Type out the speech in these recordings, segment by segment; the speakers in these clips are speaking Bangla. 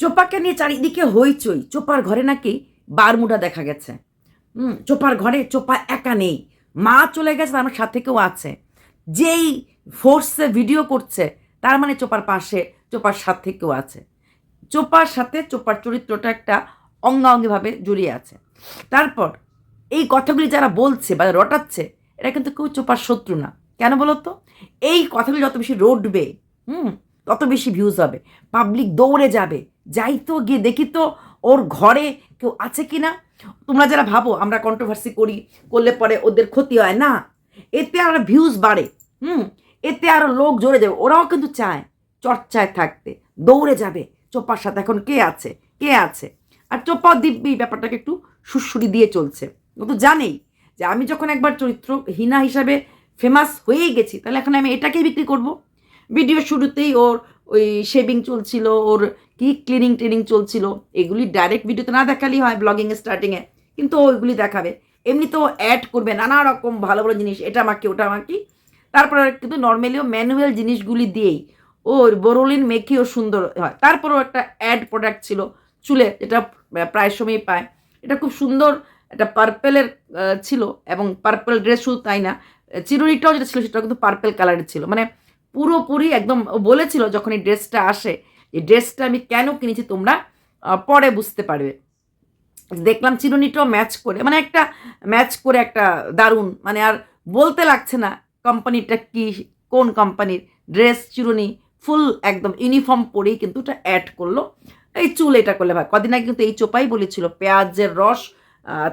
চোপাকে নিয়ে চারিদিকে হইচই। চোপার ঘরে নাকি বারমুডা দেখা গেছে। হুম, চোপার ঘরে চোপা একা নেই। মা চলে গেছে আমার সাথে কেউ আছে। যেই ফোর্সে ভিডিও করছে, তার মানে চোপার পাশে, চোপার সাথে কেউ আছে। চোপার সাথে চোপার চরিত্রটা একটা অঙ্গাঙ্গিভাবে জড়িয়ে আছে। তারপর এই কথাগুলি যারা বলছে বা রটাচ্ছে এটা কিন্তু কেউ চোপার শত্রু না। কেন বলো তো এই কথাগুলি যত বেশি রটবে, হুম, তত বেশি ভিউজ হবে। পাবলিক দৌড়ে যাবে। যাই তো গিয়ে দেখি তো ওর ঘরে কেউ আছে কি না। তোমরা যারা ভাবো আমরা কন্ট্রোভার্সি করি, করলে পরে ওদের ক্ষতি হয় না। এতে আর ভিউজ বাড়ে, হুম? এতে আরও লোক জোরে যাবে, ওরাও কিন্তু চায়, চর্চায় থাকতে, দৌড়ে যাবে। চোপার সাথে এখন কে আছে? কে আছে? আর চোপা দিব্যি ব্যাপারটাকে একটু সুরসুরি দিয়ে চলছে। ও তো জানেই যে আমি যখন একবার চরিত্রহীনা হিসাবে ফেমাস হয়েই গেছি, তাহলে এখন আমি এটাকেই বিক্রি করব। ভিডিও শুরুতেই ওর ওই শেভিং চলছিল ওর কি ক্লিনিং ট্রেনিং চলছিল এগুলি ডাইরেক্ট ভিডিওতে না দেখালেই হয় ব্লগিং স্টার্টিংয়ে কিন্তু ওইগুলি দেখাবে। এমনি তো অ্যাড করবে নানা রকম ভালো ভালো জিনিস, এটা আমাকে, ওটা আমাকে। তারপরে কিন্তু নর্মালিও ম্যানুয়াল জিনিসগুলি দিয়েই ওর বোরোলিন মেখেও সুন্দর হয়। তারপরেও একটা অ্যাড প্রোডাক্ট ছিল চুলে, যেটা প্রায় সময় পায়। এটা খুব সুন্দর একটা পার্পেলের ছিল এবং পার্পেল ড্রেস শুধু তাই না চিরুনিটাও যেটা ছিল সেটা কিন্তু পার্পেল কালারের ছিল। মানে পুরোপুরি একদম বলেছিল যখন এই ড্রেসটা আসে এই ড্রেসটা আমি কেন কিনেছি তোমরা পরে বুঝতে পারবে। দেখলাম চিরুনিটাও ম্যাচ করে মানে একটা ম্যাচ করে একটা দারুণ মানে আর বলতে লাগছে না কোম্পানিটা কি, কোন কোম্পানির ড্রেস, চিরুনি, ফুল একদম ইউনিফর্ম পরেই কিন্তু এটা অ্যাড করল। এই চুল এটা করলে ভাই, কদিন আগে কিন্তু এই চোপাই বলেছিল, পেঁয়াজের রস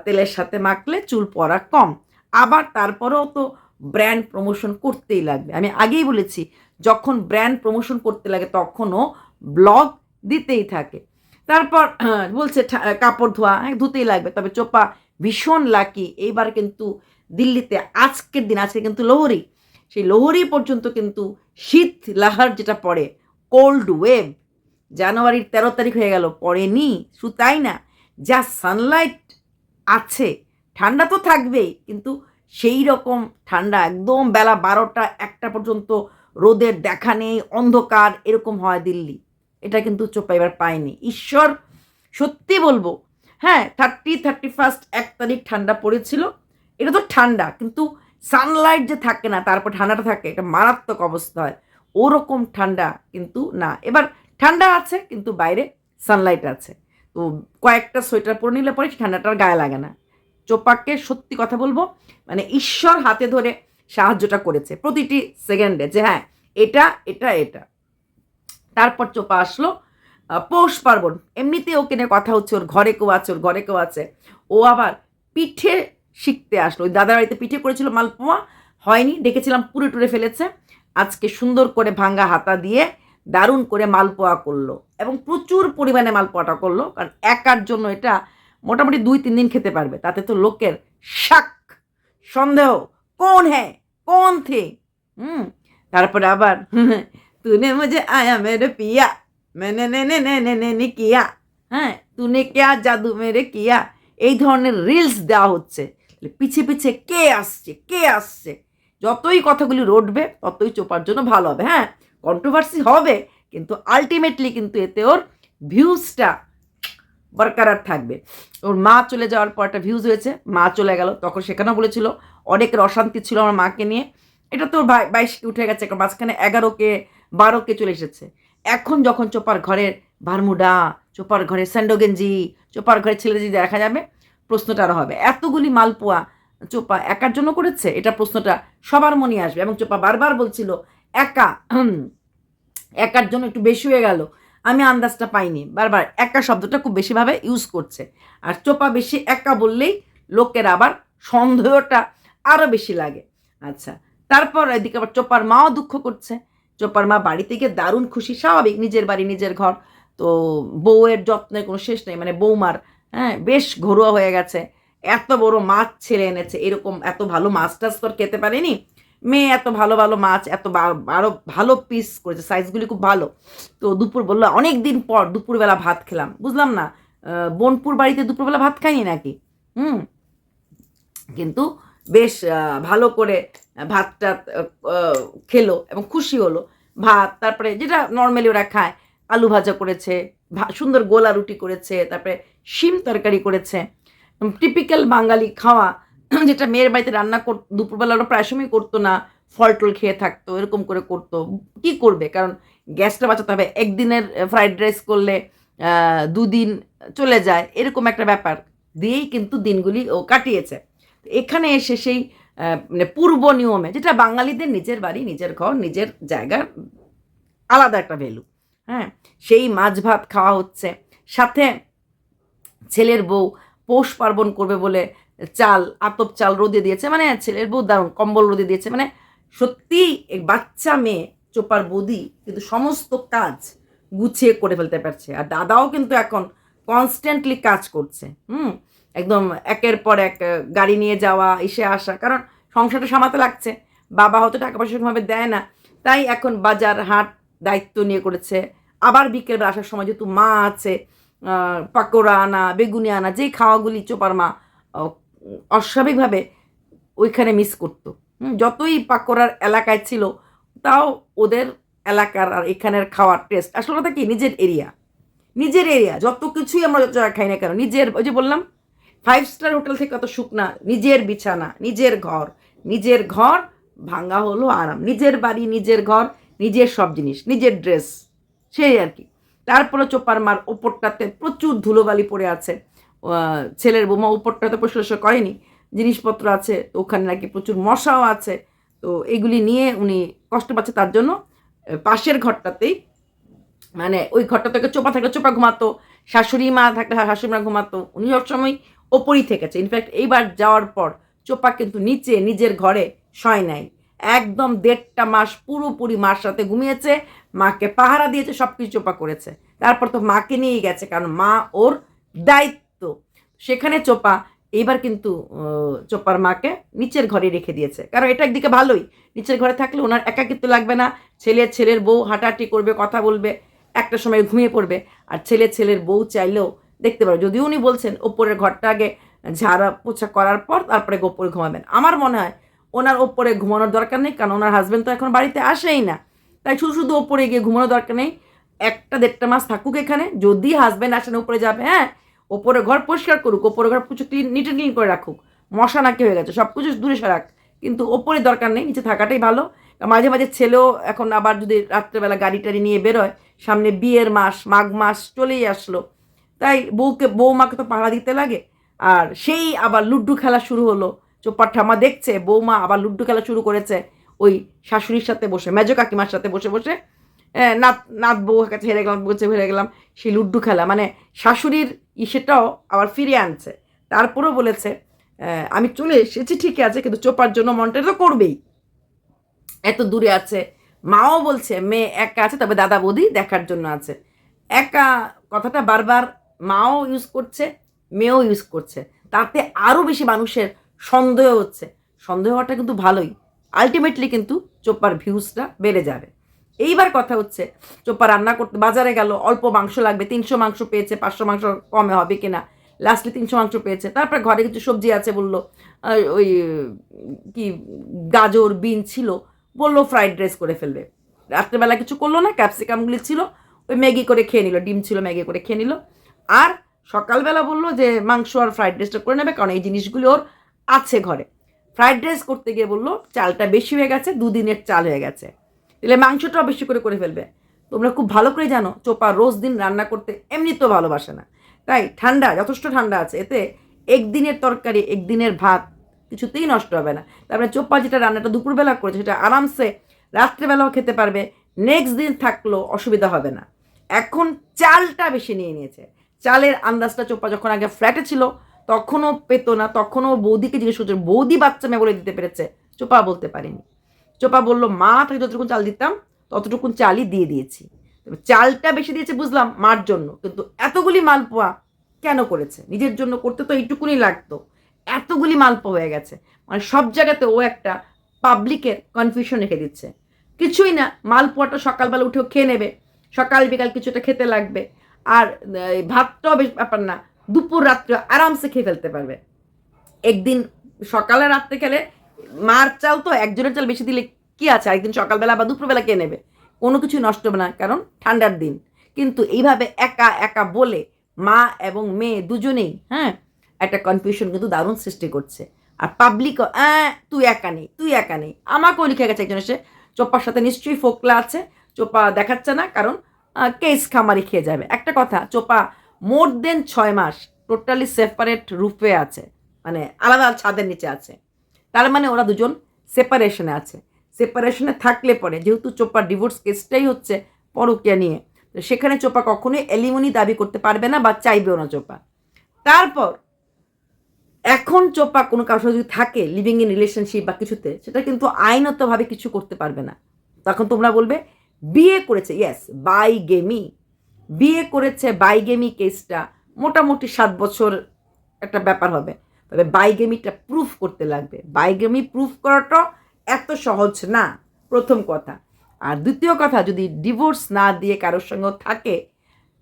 তেলের সাথে মাখলে চুল পড়া কম। আবার তারপরেও তো ব্র্যান্ড প্রমোশন করতেই লাগবে। আমি আগেই বলেছি, যখন ব্র্যান্ড প্রমোশন করতে লাগে তখনও ব্লগ দিতেই থাকে। তারপর বলছে কাপড় ধোয়া হ্যাঁ ধুতেই লাগবে। তবে চোপা ভীষণ লাকি এইবার কিন্তু দিল্লিতে আজকের দিন, আজকে কিন্তু লোহরি। সেই লোহরি পর্যন্ত কিন্তু শীত লাহার যেটা পড়ে কোল্ড ওয়েভ জানুয়ারির তেরো তারিখ হয়ে গেল, পড়েনি শুধু তাই না। যা সানলাইট আছে, ঠান্ডা তো থাকবেই, কিন্তু সেই রকম ঠান্ডা একদম বেলা বারোটা, একটা পর্যন্ত রোদের দেখা নেই, অন্ধকার, এরকম হয় দিল্লি। এটা কিন্তু চোপা এবার পায়নি। ঈশ্বর, সত্যি বলব হ্যাঁ থার্টি থার্টি ফার্স্ট এক তারিখ ঠান্ডা পড়েছিল। এটা তো ঠান্ডা, কিন্তু সানলাইট যে থাকে না, তারপর ঠান্ডাটা থাকে, এটা মারাত্মক অবস্থা হয়। ওরকম ঠান্ডা কিন্তু না। এবার ঠান্ডা আছে, কিন্তু বাইরে সানলাইট আছে। তো কয়েকটা সোয়েটার পরে নিলে পরে ঠান্ডাটার গায়ে লাগে না। চোপাকে সত্যি কথা বলব মানে ঈশ্বর হাতে ধরে সাহায্যটা করেছে প্রতিটি সেকেন্ডে যে হ্যাঁ এটা এটা এটা। তারপর চোপা আসলো পৌষ পার্বণ এমনিতে ওকে নিয়ে কথা হচ্ছে, ওর ঘরে কেউ আছে, ওর ঘরে কেউ আছে। ও আবার পিঠে শিখতে আসলো, ওই দাদার বাড়িতে পিঠে করেছিল মালপোয়া, হয়নি দেখেছিলাম পুরে টুরে ফেলেছে। আজকে সুন্দর করে ভাঙ্গা হাতা দিয়ে দারুণ করে মালপোয়া করল এবং প্রচুর পরিমাণে মালপোয়াটা করল, কারণ একার জন্য এটা মোটামুটি দুই, তিন দিন খেতে পারবে। তাতে তো লোকের শাক, সন্দেহ, কোন হ্যাঁ কোন থে, হুম? তারপরে আবার, তুনে মুঝে আয়া মেরে পিয়া মেনে নে নে নে নে নে নে কিয়া হ্যাঁ? তুনে কেয়া জাদু মেরে কিয়া? এই ধরনের রিলস দেওয়া হচ্ছে। পিছে পিছে কে আসছে কে আসছে? যতই কথাগুলি রটবে, ততই চোপার জন্য ভালো হবে হ্যাঁ? কন্ট্রোভার্সি হবে, কিন্তু আলটিমেটলি কিন্তু এতে ওর ভিউজটা বরকরার থাকবে। ওর মা চলে যাওয়ার পর একটা ভিউজ হয়েছে, মা চলে গেল। তখন সেখানেও বলেছিল, অনেকের অশান্তি ছিল আমার মাকে নিয়ে। এটা তো বাই- বাইশকে উঠে গেছে মাঝখানে এগারোকে, বারোকে চলে এসেছে। এখন যখন চোপার ঘরের বারমুডা, চোপার ঘরের স্যান্ডো গেঞ্জি চোপার ঘরের ছেলে যদি দেখা যাবে, প্রশ্নটা আরও হবে। এতগুলি মালপোয়া চোপা একার জন্য করেছে? এটা প্রশ্নটা সবার মনে আসবে। এবং চোপা বারবার বলছিল, একা একার জন্য একটু বেশি হয়ে গেল। আমি আন্দাজটা পাইনি। বারবার একা শব্দটা খুব বেশিভাবে ইউজ করছে। আর চোপা বেশি একা বললেই লোকের আবার সন্দেহটা আরও বেশি লাগে। আচ্ছা তারপর এদিকে আবার চোপার মাও দুঃখ করছে। চোপার মা বাড়ি থেকে দারুণ খুশি, স্বাভাবিক নিজের বাড়ি, নিজের ঘর। তো বউয়ের যত্নের কোনো শেষ নেই মানে বৌমার হ্যাঁ বেশ ঘরোয়া হয়ে গেছে। এত বড় মাছ ছেড়ে এনেছে, এরকম এত ভালো মাছ টাছ তো খেতে পারেনি। মেয়ে এত ভালো ভালো মাছ, এত বা- আরও ভালো পিস করেছে সাইজগুলি খুব ভালো। তো দুপুর বলল অনেক দিন পর দুপুরবেলা ভাত খেলাম। বুঝলাম না বোনপুর বাড়িতে দুপুরবেলা ভাত খাইনি নাকি? হুম। কিন্তু বেশ ভালো করে ভাতটা খেলো এবং খুশি হলো। ভাত, তারপরে যেটা নর্মালি ওরা খায়, আলু ভাজা করেছে সুন্দর গোলা রুটি করেছে, তারপরে শিম তরকারি করেছে। টিপিক্যাল বাঙালি খাওয়া যেটা মেয়ের বাড়িতে রান্না কর দুপুরবেলা ওরা প্রায় সময় করতো না ফল টল খেয়ে থাকতো, এরকম করে করতো। কি করবে? কারণ গ্যাসটা বাঁচাতে হবে। একদিনের ফ্রাইড রাইস করলে দুদিন চলে যায়, এরকম একটা ব্যাপার দিয়েই কিন্তু দিনগুলি ও কাটিয়েছে। এখানে এসে সেই মানে পূর্ব নিয়মে, যেটা বাঙালিদের নিজের বাড়ি, নিজের ঘর, নিজের জায়গার আলাদা একটা ভ্যালু। হ্যাঁ সেই মাছ ভাত খাওয়া হচ্ছে। সাথে ছেলের বউ পৌষ পার্বণ করবে বলে চাল, আতপ চাল রোদে দিয়েছে। মানে ছেলের বউ দারুণ, কম্বল রোদে দিয়েছে। মানে সত্যি বাচ্চা মেয়ে, চোপার বৌদি কিন্তু সমস্ত কাজ গুছিয়ে করে ফেলতে পারছে। আর দাদাও কিন্তু এখন কনস্ট্যান্টলি কাজ করছে, হুম? একদম একের পর এক গাড়ি নিয়ে যাওয়া, এসে আসা। কারণ সংসারটা সামাতে লাগছে। বাবা হয়তো টাকা পয়সা সেরকমভাবে দেয় না। তাই এখন বাজার, হাট দায়িত্ব নিয়ে করেছে। আবার বিকেলবেলা আসার সময় যেহেতু মা আছে পাকোড়া আনা, বেগুনি আনা, যেই খাওয়াগুলি চোপার মা অস্বাভাবিকভাবে ওইখানে মিস করতো। যতই পাকোড়ার এলাকায় ছিল, তাও ওদের এলাকার আর এখানের খাওয়ার টেস্ট আসলে কথা কি? নিজের এরিয়া নিজের এরিয়া যত কিছুই আমরা যত খাই না কেন, নিজের, ওই যে বললাম ফাইভ স্টার হোটেল থেকে অত সুখ না। নিজের বিছানা, নিজের ঘর। নিজের ঘর ভাঙ্গা হলো আরাম। নিজের বাড়ি, নিজের ঘর, নিজের সব জিনিস, নিজের ড্রেস সেই আর কি। তারপরে চোপার মার ওপরটাতে প্রচুর ধুলোবালি পড়ে আছে। ছেলের বোমা উপরটা তো পরিষ্কার করেনি, জিনিসপত্র আছে, তো ওখানে নাকি প্রচুর মশাও আছে, তো এগুলি নিয়ে উনি কষ্ট পাচ্ছে তার জন্য পাশের ঘরটাতেই মানে ওই ঘরটা থেকে চোপা থাকলে চোপা ঘুমাতো, শাশুড়ি মা থাকলে শাশুড়ি মা ঘুমাতো, উনি সবসময় ওপরই থেকেছে ইনফ্যাক্ট এইবার যাওয়ার পর চোপা কিন্তু নিচে, নিজের ঘরে শয় নাই, একদম দেড়টা মাস পুরোপুরি মার সাথে ঘুমিয়েছে, মাকে পাহারা দিয়েছে সব কিছু চোপা করেছে, তারপর তো মাকে নিয়েই গেছে, কারণ মা ওর দায়িত্ব সেখানে চোপা, এইবার কিন্তু চোপার মাকে নিচের ঘরে রেখে দিয়েছে। কারণ এটা একদিকে ভালোই, নিচের ঘরে থাকলে ওনার একাকিত্ব লাগবে না, ছেলে ছেলের বউ হাঁটাহাঁটি করবে, কথা বলবে, একটা সময় ঘুমিয়ে পড়বে, আর ছেলে ছেলের বউ চাইলেও দেখতে পারো যদিও উনি বলছেন, ওপরের ঘরটা আগে ঝাড়া পোছা করার পর তারপরে ওপরে ঘুমাবেন। আমার মনে হয় ওনার ওপরে ঘুমানোর দরকার নেই, কারণ ওনার হাজব্যান্ড তো এখন বাড়িতে আসেই না। তাই শুধু শুধু ওপরে গিয়ে ঘুমানোর দরকার নেই, একটা দেড়টা মাস থাকুক এখানে, যদি হাজব্যান্ড আসেন উপরে যাবে হ্যাঁ ওপরে ঘর পরিষ্কার করুক ওপরে ঘর কিছু ক্লিন নিট ক্লিন করে রাখুক। মশা নাকি হয়ে গেছে, সব কিছু দূরে সরাক। কিন্তু ওপরে দরকার নেই, নিচে থাকাটাই ভালো। মাঝে মাঝে ছেলেও এখন আবার যদি রাত্রেবেলা গাড়ি টাড়ি নিয়ে বেরোয়, সামনে বিয়ের মাস, মাঘ মাস চলেই আসলো। তাই বউকে বৌমাকে তো পাহারা দিতে লাগে। আর সেই আবার লুড্ডু খেলা শুরু হলো। চোপার ঠামা দেখছে বৌমা আবার লুড্ডু খেলা শুরু করেছে। ওই শাশুড়ির সাথে বসে, মেজো কাকিমার সাথে বসে বসে নাত নাত বউ কাছে হেরে গেলাম বলছে হেরে গেলাম, সেই লুড্ডু খেলা। মানে শাশুড়ির ইসেটাও আবার ফিরিয়ে আনছে। তারপরেও বলেছে আমি চলে এসেছি, ঠিকই আছে, কিন্তু চোপার জন্য মনটা তো করবেই। এত দূরে আছে। মাও বলছে, মেয়ে একা আছে, তবে দাদা বৌদি দেখার জন্য আছে। একা কথাটা বারবার মাও ইউজ করছে, মেয়েও ইউজ করছে। তাতে আরও বেশি মানুষের সন্দেহ হচ্ছে। সন্দেহ হওয়াটা কিন্তু ভালোই। আলটিমেটলি কিন্তু চোপার ভিউজটা বেড়ে যাবে। এইবার কথা হচ্ছে, চোপা রান্না করতে বাজারে গেল, অল্প মাংস লাগবে, তিনশো মাংস পেয়েছে, পাঁচশো মাংস কমে হবে কিনা? লাস্টলি তিনশো মাংস পেয়েছে, তারপরে ঘরে কিছু সবজি আছে বলল ওই, কি, গাজর, বিন ছিল, বলল ফ্রাইড রাইস করে ফেলবে। রাত্রেবেলা কিছু করল না ক্যাপসিকামগুলি ছিল, ওই ম্যাগি করে খেয়ে নিল, ডিম ছিল, ম্যাগি করে খেয়ে নিল। আর সকালবেলা বলল যে মাংস আর ফ্রাইড রাইসটা করে নেবে, কারণ এই জিনিসগুলি ওর আছে ঘরে। ফ্রাইড রাইস করতে গিয়ে বলল, চালটা বেশি হয়ে গেছে, দুদিনের চাল হয়ে গেছে। তাহলে মাংসটাও বেশি করে করে ফেলবে। তোমরা খুব ভালো করে জানো, চোপা রোজ দিন রান্না করতে এমনিতেও ভালোবাসে না। তাই ঠান্ডা, যথেষ্ট ঠান্ডা আছে, এতে একদিনের তরকারি, একদিনের ভাত কিছুতেই নষ্ট হবে না। তারপরে চোপা যেটা রান্নাটা দুপুরবেলা করেছে, সেটা আরামসে রাত্রেবেলাও খেতে পারবে নেক্সট দিন থাকলেও অসুবিধা হবে না। এখন চালটা বেশি নিয়ে নিয়েছে। চালের আন্দাজটা চোপা যখন আগে ফ্ল্যাটে ছিল, তখনও পেতো না, তখনও বৌদিকে জিজ্ঞেস করছে, বৌদি বাচ্চা মেয়ে বলে দিতে পেরেছে? চোপা বলতে পারেনি। চোপা বলল, মা তাকে যতটুকু চাল দিতাম, ততটুকুন চালই দিয়ে দিয়েছি। চালটা বেশি দিয়েছে বুঝলাম মার জন্য, কিন্তু এতগুলি মালপোয়া কেন করেছে? নিজের জন্য করতে তো এইটুকুনি লাগতো। এতগুলি মালপোয়া হয়ে গেছে। মানে সব জায়গাতে ও একটা পাবলিকের কনফিউশন রেখে দিচ্ছে। কিছুই না, মালপোয়াটা সকালবেলা উঠেও খেয়ে নেবে। সকাল বিকাল কিছুটা খেতে লাগবে। আর ভাতটাও বেশ ব্যাপার না, দুপুর রাত্রে আরামসে খেয়ে ফেলতে পারবে। একদিন সকালে রাত্রে খেলে মার চাল তো একজনের চাল বেশি দিলে কি আছে? একদিন সকালবেলা বা দুপুরবেলা কে নেবে? কোনো কিছু নষ্ট হবে না, কারণ ঠান্ডার দিন। কিন্তু এইভাবে একা একা বলে মা এবং মেয়ে দুজনেই হ্যাঁ একটা কনফিউশন কিন্তু দারুণ সৃষ্টি করছে। আর পাবলিক তুই একা নেই, তুই একা নেই। আমাকেও লিখে গেছে একজন এসে চোপার সাথে নিশ্চয়ই ফোকলা আছে চোপা দেখাচ্ছে না, কারণ কেস খামারি খেয়ে যাবে। একটা কথা চোপা মোর দেন ছয় মাস টোটালি সেপারেট রূপে আছে মানে আলাদা ছাদের নিচে আছে। তার মানে ওরা দুজন সেপারেশনে আছে। সেপারেশনে থাকলে পরে, যেহেতু চোপার ডিভোর্স কেসটাই হচ্ছে পরকিয়া নিয়ে, তো সেখানে চোপা কখনোই অ্যালিমনি দাবি করতে পারবে না বা চাইবেও না চোপা। তারপর, এখন চোপা কোনো কারোর সাথে যদি থাকে লিভিং ইন রিলেশনশিপ বা কিছুতে, সেটা কিন্তু আইনতভাবে কিছু করতে পারবে না। তখন তোমরা বলবে, বিয়ে করেছে? ইয়েস বাই গেমি বিয়ে করেছে বাই গেমি কেসটা মোটামুটি সাত বছর একটা ব্যাপার হবে। তবে বাইগেমিটা প্রুফ করতে লাগবে। বাইগেমি প্রুফ করাটা এত সহজ না, প্রথম কথা। আর দ্বিতীয় কথা, যদি ডিভোর্স না দিয়ে কারোর সঙ্গে থাকে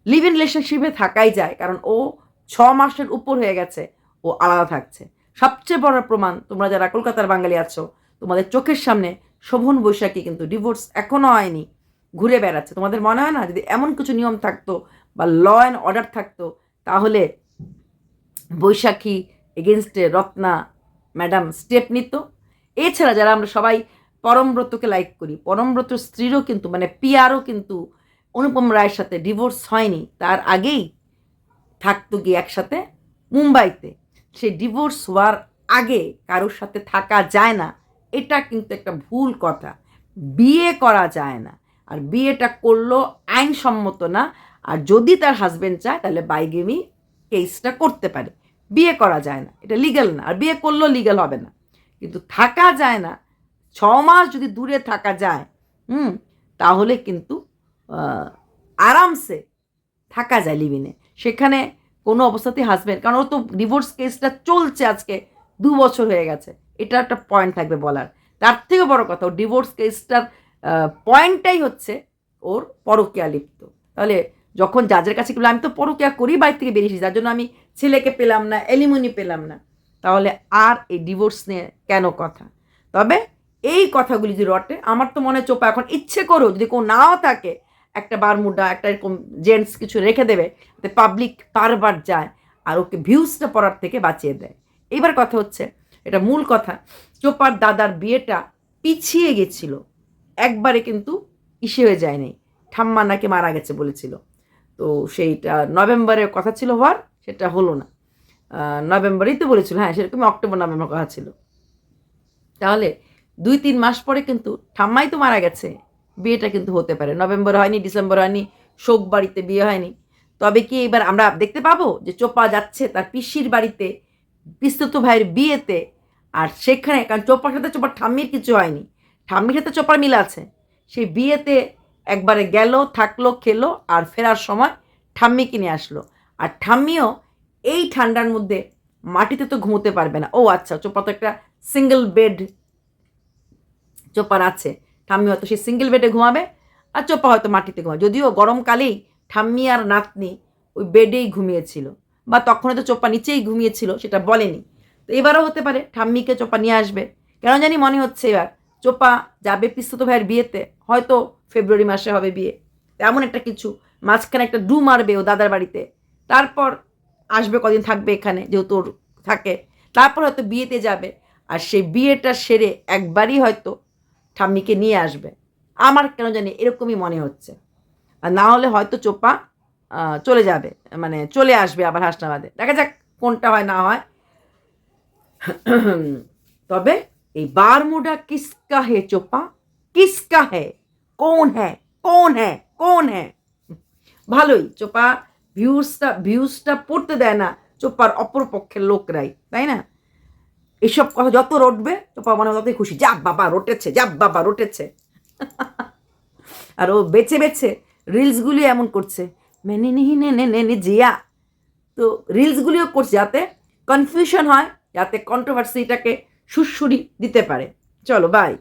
লিভ ইন রিলেশনশিপে থাকাই যায়, কারণ ও ছ মাসের উপর হয়ে গেছে, ও আলাদা থাকছে। সবচেয়ে বড় প্রমাণ, তোমরা যারা কলকাতার বাঙালি আছো, তোমাদের চোখের সামনে শোভন বৈশাখী কিন্তু ডিভোর্স এখনও হয়নি, ঘুরে বেড়াচ্ছে। তোমাদের মনে হয় না, যদি এমন কিছু নিয়ম থাকতো বা ল অ্যান্ড অর্ডার থাকতো, তাহলে বৈশাখী এগেনস্টে রত্না ম্যাডাম স্টেপ নিত। এছাড়া যারা আমরা সবাই পরমব্রতকে লাইক করি পরমব্রত স্ত্রীরও কিন্তু মানে পিয়ারও কিন্তু অনুপম রায়ের সাথে ডিভোর্স হয়নি। তার আগেই থাকতো গিয়ে একসাথে মুম্বাইতে। সে ডিভোর্স হওয়ার আগে কারোর সাথে থাকা যায় না। এটা কিন্তু একটা ভুল কথা। বিয়ে করা যায় না। আর বিয়েটা করল আইনসম্মত না। আর যদি তার হাজব্যান্ড চায়, তাহলে বাইগেমি কেসটা করতে পারে। বিয়ে করা যায় না। এটা লিগ্যাল না। আর বিয়ে করলেও লিগ্যাল হবে না। কিন্তু থাকা যায় না। ছ মাস যদি দূরে থাকা যায়, হুম, তাহলে কিন্তু আরামসে থাকা যায় লিভিনে সেখানে কোনো অবস্থাতেই হাজব্যান্ড কারণ ও তো ডিভোর্স কেসটা চলছে আজকে, দু বছর হয়ে গেছে। এটা একটা পয়েন্ট থাকবে বলার। তার থেকে বড় কথা, ওর ডিভোর্স কেসটার পয়েন্টটাই হচ্ছে ওর পরকিয়া লিপ্ত। তাহলে যখন যাদের কাছে গেলো, আমি তো পরকিয়া করি বাড়ি থেকে বেরিয়েছি যার জন্য আমি ছেলেকে পেলাম না, এলিমনি পেলাম না। তাহলে আর এই ডিভোর্স নিয়ে কেন কথা? তবে এই কথাগুলি যদি রটে, আমার তো মনে চোপা এখন ইচ্ছে করো যদি কেউ নাও থাকে একটা বারমুডা, একটা এরকম জেন্টস কিছু রেখে দেবে পাবলিক বারবার যায় আর ওকে ভিউজটা পড়ার থেকে বাঁচিয়ে দেয়। এইবার কথা হচ্ছে, এটা মূল কথা, চোপার দাদার বিয়েটা পিছিয়ে গেছিল, একবারে কিন্তু ইসে হয়ে যায়নি, ঠাম্মা নাকি মারা গেছে বলেছিল। তো সেইটা নভেম্বরের কথা ছিল হওয়ার, সেটা হলো না। নভেম্বরেই তো বলেছিল হ্যাঁ সেরকম অক্টোবর নভেম্বর কথা ছিল। তাহলে দুই তিন মাস পরে কিন্তু ঠাম্মাই তো মারা গেছে, বিয়েটা কিন্তু হতে পারে। নভেম্বর হয়নি, ডিসেম্বর হয়নি, শোক বাড়িতে বিয়ে হয়নি। তবে কি এবার আমরা দেখতে পাবো যে চোপা যাচ্ছে তার পিসির বাড়িতে পিস্তুত ভাইয়ের বিয়েতে, আর সেখানে, কারণ চোপার সাথে চোপার ঠাম্মির কিছু হয়নি। ঠাম্মির সাথে চোপার মিল আছে। সেই বিয়েতে একবারে গেল, থাকল, খেলো আর ফেরার সময় ঠাম্মিকে নিয়ে আসলো। আর ঠাম্মিও এই ঠান্ডার মধ্যে মাটিতে তো ঘুমোতে পারবে না। ও আচ্ছা চোপা তো একটা সিঙ্গেল বেড চোপার আছে। ঠাম্মি হয়তো সে সিঙ্গেল বেডে ঘুমাবে আর চোপা হয়তো মাটিতে ঘুমাবে। যদিও গরমকালেই ঠাম্মি আর নাতনি ওই বেডেই ঘুমিয়েছিল বা তখন হয়তো চোপা নিচেই ঘুমিয়েছিল সেটা বলেনি। তো এবারও হতে পারে ঠাম্মিকে চোপা নিয়ে আসবে। কেন জানি মনে হচ্ছে এবার চোপা যাবে পিস্তুত ভাইয়ের বিয়েতে, হয়তো ফেব্রুয়ারি মাসে হবে বিয়ে। তেমন একটা কিছু, মাঝখানে একটা ডু মারবে ও দাদার বাড়িতে। তারপর আসবে কদিন থাকবে এখানে, যেহেতু ওর থাকে। তারপর হয়তো বিয়েতে যাবে। আর সেই বিয়েটা সেরে একবারই হয়তো ঠাম্মিকে নিয়ে আসবে। আমার কেন জানি এরকমই মনে হচ্ছে। আর না হলে হয়তো চোপা চলে যাবে। মানে চলে আসবে আবার হাসনাবাদে। দেখা যাক কোনটা হয়, না হয়। তবে এই বারমুডা কিসকা হে চোপা? কিসকা হে? কোন হ্যাঁ কোন হ্যাঁ কোন হ্যাঁ ভালোই চোপা ভিউজটা ভিউজটা পড়তে দেয় না চোপার অপর পক্ষের লোকরাই তাই না এসব কথা যত রটবে চোপা মনে ততই খুশি যা বাবা রটেছে যা বাবা রটেছে আর ও বেছে বেছে রিলসগুলি এমন করছে মেনে নিহি নে নে নে জিয়া তো রিলসগুলিও করছে যাতে কনফিউশন হয় যাতে কন্ট্রোভার্সিটাকে সুরসুরি দিতে পারে চলো বাই